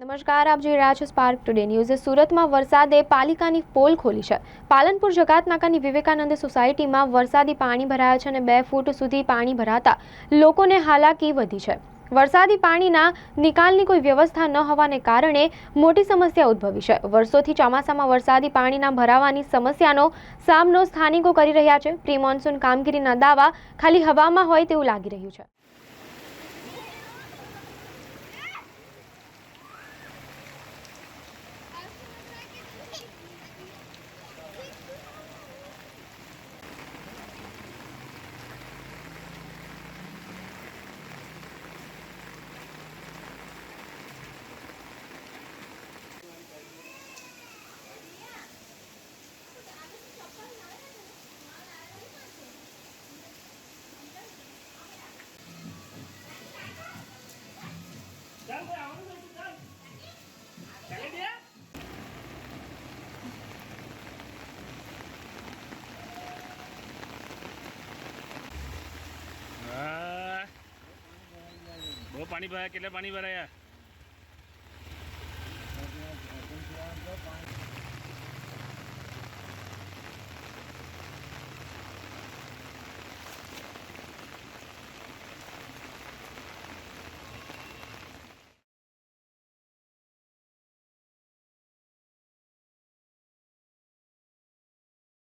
નમસ્કાર, આપ જોઈ રહ્યા છો સ્પાર્ક ટુડે ન્યૂઝ સુરતમાં વરસાદે પાલિકાની પોલ ખોલી છે. પાલનપુર જકાતનાકાની વિવેકાનંદ સોસાયટીમાં વરસાદી પાણી ભરાયા છે અને બે ફૂટ સુધી પાણી ભરાતા લોકોને હાલાકી વધી છે. વરસાદી પાણીના નિકાલની કોઈ વ્યવસ્થા ન હોવાને કારણે મોટી સમસ્યા ઉદ્ભવી છે. વર્ષોથી ચોમાસામાં વરસાદી પાણીના ભરાવાની સમસ્યાનો સામનો સ્થાનિકો કરી રહ્યા છે. પ્રી મોન્સૂન કામગીરીના દાવા ખાલી હવામાં હોય તેવું લાગી રહ્યું છે. બહુ પાણી ભરાયા કેટલા પાણી ભરાયા